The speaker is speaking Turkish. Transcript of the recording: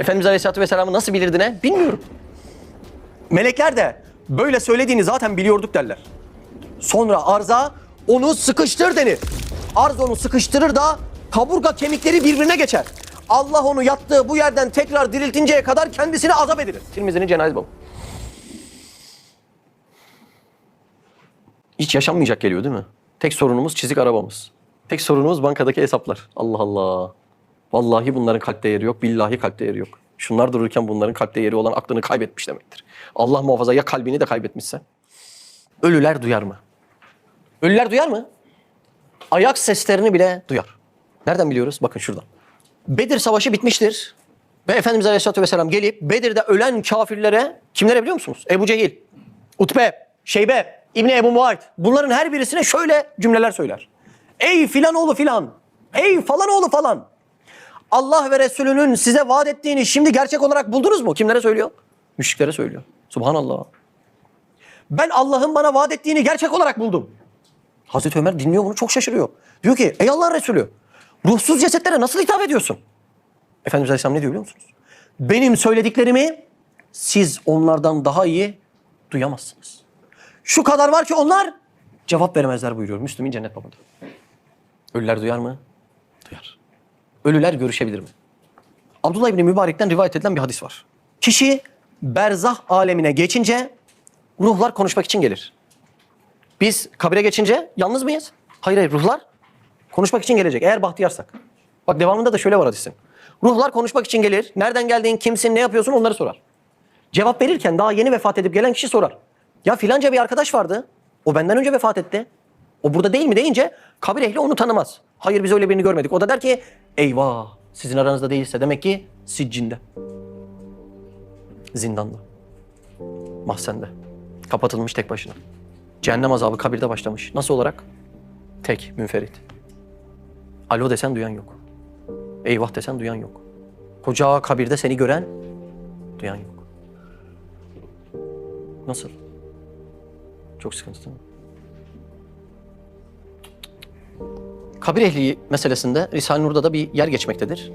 Efendimiz Aleyhisselatü Vesselam'ı nasıl bilirdi ne? Bilmiyorum. Melekler de böyle söylediğini zaten biliyorduk derler. Sonra arza onu sıkıştır denir. Arz onu sıkıştırır da kaburga kemikleri birbirine geçer. Allah onu yattığı bu yerden tekrar diriltinceye kadar kendisini azap edilir. Tirmizi'nin cenaze babı. Hiç yaşanmayacak geliyor değil mi? Tek sorunumuz çizik arabamız. Tek sorunumuz bankadaki hesaplar. Allah Allah. Vallahi bunların kalpte yeri yok. Billahi kalpte yeri yok. Şunlar dururken bunların kalpte yeri olan aklını kaybetmiş demektir. Allah muhafaza ya kalbini de kaybetmişse. Ölüler duyar mı? Ölüler duyar mı? Ayak seslerini bile duyar. Nereden biliyoruz? Bakın şuradan. Bedir Savaşı bitmiştir. Ve Efendimiz Aleyhisselatü Vesselam gelip Bedir'de ölen kafirlere kimlere biliyor musunuz? Ebu Cehil, Utbe, Şeybe, İbni Ebu Muayt. Bunların her birisine şöyle cümleler söyler. Ey filan oğlu filan. Ey falan oğlu falan. Allah ve Resulünün size vaat ettiğini şimdi gerçek olarak buldunuz mu? Kimlere söylüyor? Müşriklere söylüyor. Subhanallah. Ben Allah'ın bana vaat ettiğini gerçek olarak buldum. Hazreti Ömer dinliyor bunu çok şaşırıyor. Diyor ki ey Allah Resulü ruhsuz cesetlere nasıl hitap ediyorsun? Efendimiz Aleyhisselam ne diyor biliyor musunuz? Benim söylediklerimi siz onlardan daha iyi duyamazsınız. Şu kadar var ki onlar cevap veremezler buyuruyor Müslümin cennet babında. Ölüler duyar mı? Duyar. Ölüler görüşebilir mi? Abdullah İbni Mübarek'ten rivayet edilen bir hadis var. Kişi berzah alemine geçince ruhlar konuşmak için gelir. Biz kabire geçince yalnız mıyız? Hayır hayır ruhlar konuşmak için gelecek eğer bahtiyarsak. Bak devamında da şöyle var hadisin. Ruhlar konuşmak için gelir. Nereden geldiğin, kimsin, ne yapıyorsun onları sorar. Cevap verirken daha yeni vefat edip gelen kişi sorar. Ya filanca bir arkadaş vardı. O benden önce vefat etti. O burada değil mi deyince kabir ehli onu tanımaz. Hayır biz öyle birini görmedik. O da der ki eyvah sizin aranızda değilse demek ki siccinde. Zindanda. Mahzende. Kapatılmış tek başına. Cehennem azabı kabirde başlamış. Nasıl olarak? Tek, münferit. Alo desen duyan yok. Eyvah desen duyan yok. Koca kabirde seni gören duyan yok. Nasıl? Çok sıkıntı değil mi? Kabir ehli meselesinde Risale-i Nur'da da bir yer geçmektedir.